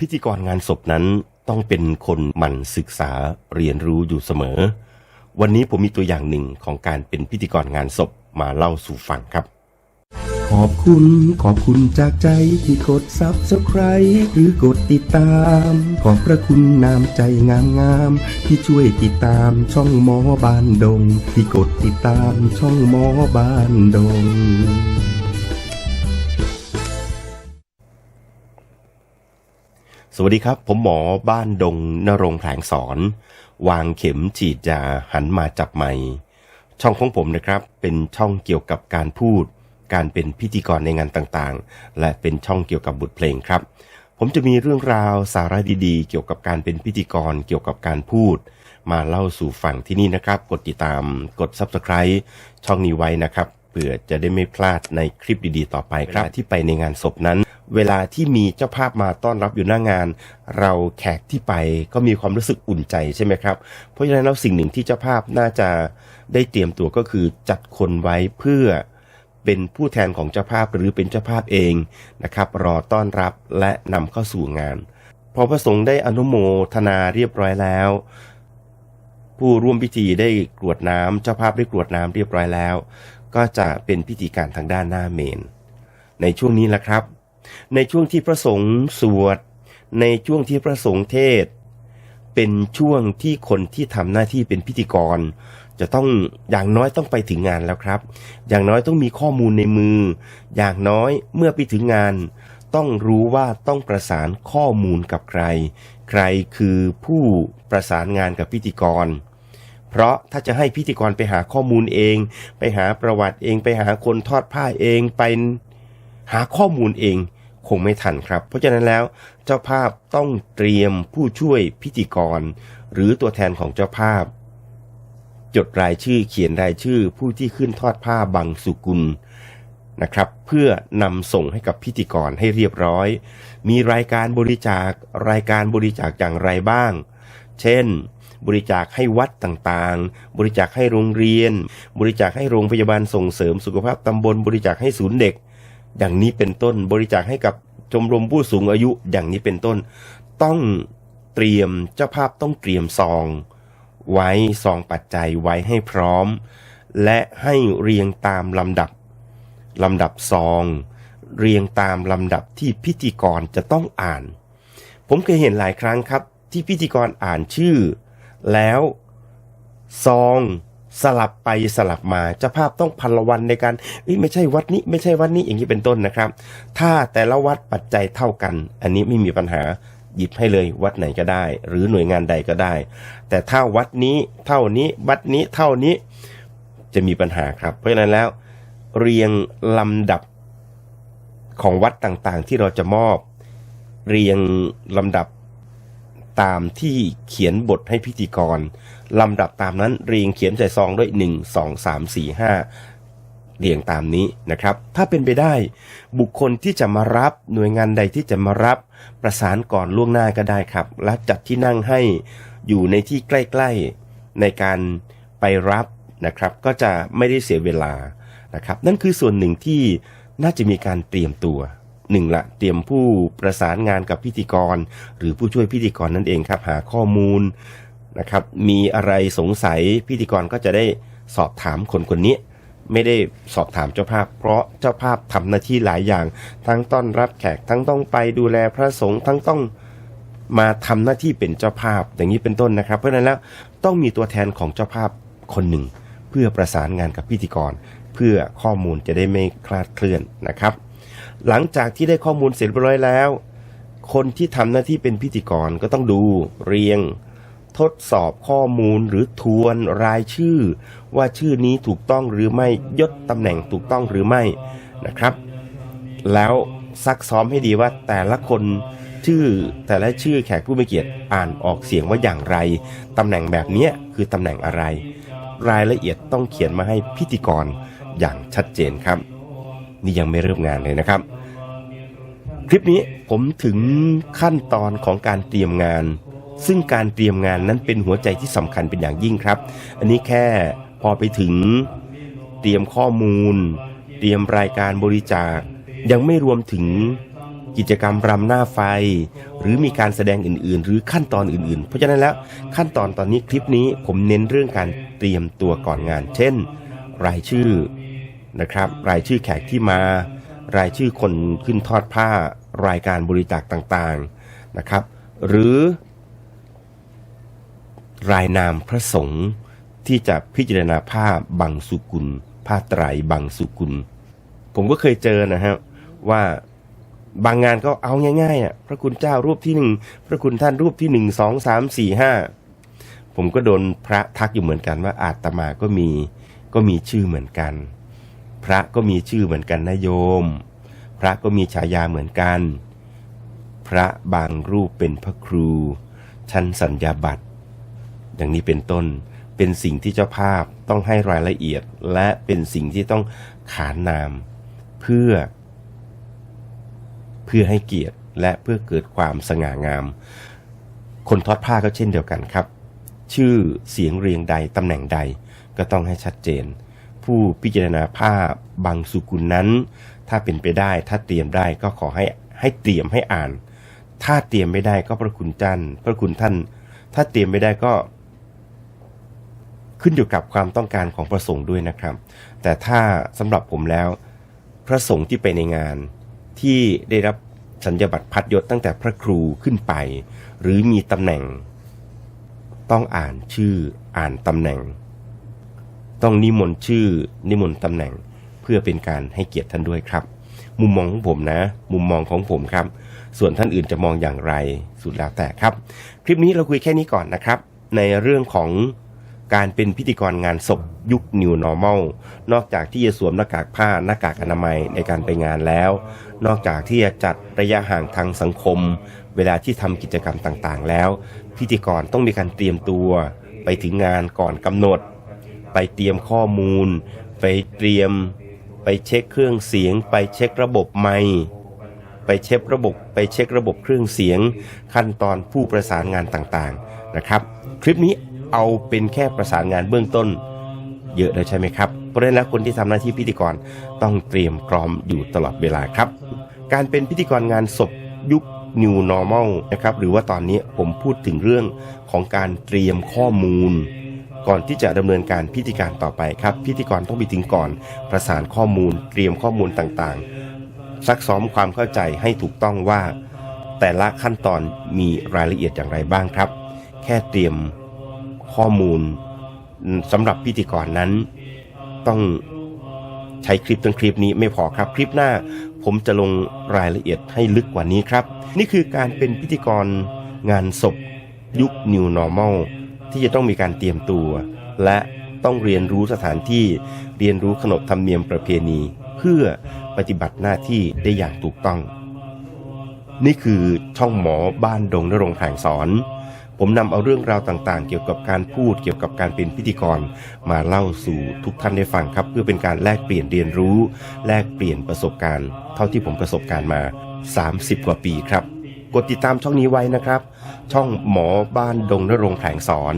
พิธีกรงานศพนั้นต้องเป็นคนหมั่นศึกษาเรียนรู้อยู่เสมอ วันนี้ผมมีตัวอย่างหนึ่งของการเป็นพิธีกรงานศพมาเล่าสู่ฟังครับ ขอบคุณขอบคุณจากใจที่กด Subscribe หรือกดติดตาม ขอบพระคุณน้ำใจงามงามๆที่ช่วยติดตามช่องหมอบานดง ที่กดติดตามช่องหมอบานดง วัสดีครับ ผมหมอบ้านดงนรงแผลงสอน วางเข็มฉีดยาหันมาจับไมค์ช่องของผมนะครับ เป็นช่องเกี่ยวกับการพูด การเป็นพิธีกรในงานต่างๆ และเป็นช่องเกี่ยวกับบทเพลงครับ ผมจะมีเรื่องราวสาระดีๆ เกี่ยวกับการเป็นพิธีกรเกี่ยวกับการพูด มาเล่าสู่ฟังที่นี่นะครับ กดติดตามกด Subscribe ช่องนี้ไว้นะครับเพื่อจะได้ไม่พลาดในคลิปดีๆ ต่อไปครับที่ไปในงานศพนั้น เวลาที่มีเจ้าภาพมาต้อนรับอยู่หน้างาน เราแขกที่ไปก็มีความรู้สึกอุ่นใจใช่ไหมครับ เพราะฉะนั้นแล้วสิ่งหนึ่งที่เจ้าภาพน่าจะได้เตรียมตัวก็คือจัดคนไว้เพื่อเป็นผู้แทนของเจ้าภาพหรือเป็นเจ้าภาพเองนะครับ รอต้อนรับและนำเข้าสู่งาน พอพระสงฆ์ได้อนุโมทนาเรียบร้อยแล้ว ผู้ร่วมพิธีได้กรวดน้ำเจ้าภาพได้กรวดน้ำเรียบร้อยแล้ว ก็จะเป็นพิธีการทางด้านหน้าเมน ในช่วงนี้แหละครับ ในช่วงที่พระสงฆ์สวด ในช่วงที่พระสงฆ์เทศ เป็นช่วงที่คนที่ทำหน้าที่เป็นพิธีกร จะต้องอย่างน้อยต้องไปถึงงานแล้วครับ อย่างน้อยต้องมีข้อมูลในมือ อย่างน้อยเมื่อไปถึงงาน ต้องรู้ว่าต้องประสานข้อมูลกับใคร ใครคือผู้ประสานงานกับพิธีกรเพราะถ้าจะให้พิธีกรไปหาข้อมูลเอง ไปหาประวัติเอง ไปหาคนทอดผ้าเอง ไปหาข้อมูลเอง คงไม่ทันครับ เพราะฉะนั้นแล้วเจ้าภาพต้องเตรียมผู้ช่วยพิธีกร หรือตัวแทนของเจ้าภาพ จดรายชื่อเขียนรายชื่อผู้ที่ขึ้นทอดผ้าบังสุกุลนะครับ เพื่อนำส่งให้กับพิธีกรให้เรียบร้อย มีรายการบริจาครายการบริจาคอย่างไรบ้าง เช่น บริจาคให้วัดต่างๆ บริจาคให้โรงเรียน บริจาคให้โรงพยาบาลส่งเสริมสุขภาพตำบล บริจาคให้ศูนย์เด็ก อย่างนี้เป็นต้นบริจาคให้กับชมรมผู้สูงอายุอย่างนี้เป็นต้น ต้องเตรียมเจ้าภาพต้องเตรียมซอง ไว้ซองปัจจัยไว้ให้พร้อม และให้เรียงตามลำดับลำดับซอง เรียงตามลำดับที่พิธีกรจะต้องอ่าน ผมเคยเห็นหลายครั้งครับ ที่พิธีกรอ่านชื่อ แล้วซอง สลับไปสลับมาเจ้าภาพต้องพันละวันในการไม่ใช่วัดนี้ไม่ใช่วัดนี้อย่างนี้เป็นต้นนะครับ ถ้าแต่ละวัดปัจจัยเท่ากัน อันนี้ไม่มีปัญหาหยิบให้เลยวัดไหนก็ได้ หรือหน่วยงานใดก็ได้ แต่ถ้าวัดนี้เท่านี้วัดนี้เท่านี้จะมีปัญหาครับ เพราะฉะนั้นแล้ว เรียงลำดับของวัดต่างๆ ที่เราจะมอบ เรียงลำดับ ตามที่เขียนบทให้พิธีกรลำดับตามนั้นเรียงเขียนใส่ซองด้วย 1 2 3 4 5 เรียงตามนี้นะครับ ถ้าเป็นไปได้บุคคลที่จะมารับหน่วยงานใดที่จะมารับประสานก่อนล่วงหน้าก็ได้ครับ และจัดที่นั่งให้อยู่ในที่ใกล้ๆในการไปรับนะครับ ก็จะไม่ได้เสียเวลานะครับ นั่นคือส่วนหนึ่งที่น่าจะมีการเตรียมตัว หนึ่งละเตรียมผู้ประสานงานกับพิธีกร หรือผู้ช่วยพิธีกรนั่นเองครับ หาข้อมูลนะครับ มีอะไรสงสัยพิธีกรก็จะได้สอบถามคนคนนี้ ไม่ได้สอบถามเจ้าภาพ เพราะเจ้าภาพทำหน้าที่หลายอย่าง ทั้งต้อนรับแขกทั้งต้องไปดูแลพระสงฆ์ทั้งต้องมาทำหน้าที่เป็นเจ้าภาพอย่างนี้เป็นต้นนะครับ เพราะฉะนั้นแล้วต้องมีตัวแทนของเจ้าภาพคนหนึ่ง เพื่อประสานงานกับพิธีกร เพื่อข้อมูลจะได้ไม่คลาดเคลื่อนนะครับ หลังจากที่ได้ข้อมูลเสร็จเรียบร้อยแล้ว คนที่ทำหน้าที่เป็นพิธีกรก็ต้องดูเรียง ทดสอบข้อมูลหรือทวนรายชื่อ ว่าชื่อนี้ถูกต้องหรือไม่ยศตำแหน่งถูกต้องหรือไม่นะครับ แล้วซักซ้อมให้ดีว่าแต่ละคนชื่อแต่ละชื่อแขกผู้มีเกียรติอ่านออกเสียงว่าอย่างไร ตำแหน่งแบบนี้คือตำแหน่งอะไร รายละเอียดต้องเขียนมาให้พิธีกรอย่างชัดเจนครับ นี่ยังไม่เริ่มงานเลยนะครับ คลิปนี้ผมถึงขั้นตอนของการเตรียมงาน ซึ่งการเตรียมงานนั้นเป็นหัวใจที่สำคัญเป็นอย่างยิ่งครับ อันนี้แค่พอไปถึงเตรียมข้อมูล เตรียมรายการบริจาค ยังไม่รวมถึงกิจกรรมรำหน้าไฟ หรือมีการแสดงอื่น ๆ หรือขั้นตอนอื่น ๆ เพราะฉะนั้นแล้วขั้นตอนตอนนี้คลิปนี้ผมเน้นเรื่องการเตรียมตัวก่อนงาน เช่น รายชื่อ นะครับ รายชื่อแขกที่มา รายชื่อคนขึ้นทอดผ้ารายการบริจาคต่างๆนะครับ หรือ รายนามพระสงฆ์ที่จะพิจารณาผ้าบังสุกุล ผ้าไตรบังสุกุล ผมก็เคยเจอนะฮะว่าบางงานก็เอาง่ายๆอะพระคุณเจ้ารูปที่หนึ่งพระคุณท่านรูปที่หนึ่งสองสามสี่ห้าผมก็โดนพระทักอยู่เหมือนกันว่าอาตมาก็มีก็มีชื่อเหมือนกัน พระก็มีชื่อเหมือนกันนะโยม พระก็มีฉายาเหมือนกัน พระบางรูปเป็นพระครู ชั้นสัญญาบัตรอย่างนี้เป็นต้นเป็นสิ่งที่เจ้าภาพต้องให้รายละเอียด และเป็นสิ่งที่ต้องขานนาม เพื่อ เพื่อให้เกียรติและเพื่อเกิดความสง่างาม คนทอดผ้าก็เช่นเดียวกันครับ ชื่อเสียงเรียงใดตำแหน่งใดก็ต้องให้ชัดเจน ผู้พิจารณาผ้าบางสุกุลนั้น ถ้าเป็นไปได้ถ้าเตรียมได้ก็ขอให้ให้เตรียมให้อ่าน ถ้าเตรียมไม่ได้ก็พระคุณท่านพระคุณท่าน ถ้าเตรียมไม่ได้ก็ ขึ้นอยู่กับความต้องการของพระสงฆ์ด้วยนะครับ แต่ถ้าสำหรับผมแล้ว พระสงฆ์ที่ไปในงาน ที่ได้รับสัญญาบัตรพัดยศตั้งแต่พระครูขึ้นไป หรือมีตำแหน่ง ต้องอ่านชื่ออ่านตำแหน่ง ต้องนิมนต์ชื่อนิมนต์ตำแหน่ง เพื่อเป็นการให้เกียรติท่านด้วยครับ มุมมองของผมนะ มุมมองของผมครับ ส่วนท่านอื่นจะมองอย่างไรสุดแล้วแต่ครับ คลิปนี้เราคุยแค่นี้ก่อนนะครับ ในเรื่องของการเป็นพิธีกรงานศพยุค New Normal นอกจากที่จะสวมหน้ากากผ้าหน้ากากอนามัยในการไปงานแล้ว นอกจากที่จะจัดระยะห่างทางสังคม เวลาที่ทำกิจกรรมต่างๆ แล้ว พิธีกรต้องมีการเตรียมตัว ไปถึงงานก่อนกำหนด ไปเตรียมข้อมูล ไปเตรียม ไปเช็คเครื่องเสียง ไปเช็คระบบไมค์ไปเช็คระบบไปเช็คระบบเครื่องเสียง ขั้นตอนผู้ประสานงานต่างๆนะครับ คลิปนี้เอาเป็นแค่ประสานงานเบื้องต้น เยอะเลยใช่ไหมครับเพราะฉะนั้นแล้วคนที่ทำหน้าที่พิธีกรต้องเตรียมพร้อมอยู่ตลอดเวลาครับ การเป็นพิธีกรงานศพยุค New Normal นะครับหรือว่าตอนนี้ผมพูดถึงเรื่องของการเตรียมข้อมูล ก่อนที่จะดำเนินการพิธีการต่อไปครับ พิธีกรต้องไปถึงก่อน ประสานข้อมูล เตรียมข้อมูลต่างๆ ซักซ้อมความเข้าใจให้ถูกต้องว่า แต่ละขั้นตอนมีรายละเอียดอย่างไรบ้างครับ แค่เตรียมข้อมูลสำหรับพิธีกรนั้น ต้องใช้คลิปทั้งคลิปนี้ไม่พอครับคลิปหน้า ผมจะลงรายละเอียดให้ลึกกว่านี้ครับ นี่คือการเป็นพิธีกรงานศพยุค New Normal ที่จะต้องมีการเตรียมตัว และต้องเรียนรู้สถานที่เรียนรู้ขนบธรรมเนียมประเพณี เพื่อปฏิบัติหน้าที่ได้อย่างถูกต้อง นี่คือช่องหมอบ้านดงนรงค์แผงสอน ผมนำเอาเรื่องราวต่างๆ เกี่ยวกับการพูดเกี่ยวกับการเป็นพิธีกร มาเล่าสู่ทุกท่านได้ฟังครับ เพื่อเป็นการแลกเปลี่ยนเรียนรู้ แลกเปลี่ยนประสบการณ์ เท่าที่ผมประสบการณ์มา 30 กว่าปีครับ กดติดตามช่องนี้ไว้นะครับ ช่องหมอบ้านดงนรงแผงสอน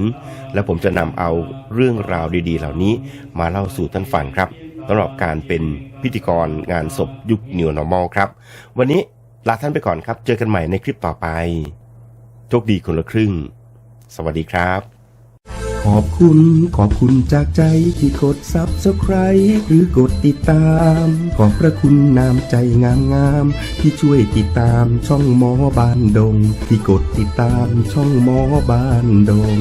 และผมจะนำเอาเรื่องราวดีๆ เหล่านี้มาเล่าสู่ท่านฟังครับสำหรับการเป็นพิธีกรงานศพยุค New Normal ครับ วันนี้ลาท่านไปก่อนครับ เจอกันใหม่ในคลิปต่อไปโชคดีคนละครึ่ง สวัสดีครับ ขอบคุณขอบคุณจากใจที่กด Subscribe หรือกดติดตาม ขอบพระคุณน้ำใจงามงามที่ช่วยติดตามช่องหมอบานดง ที่กดติดตามช่องหมอบานดง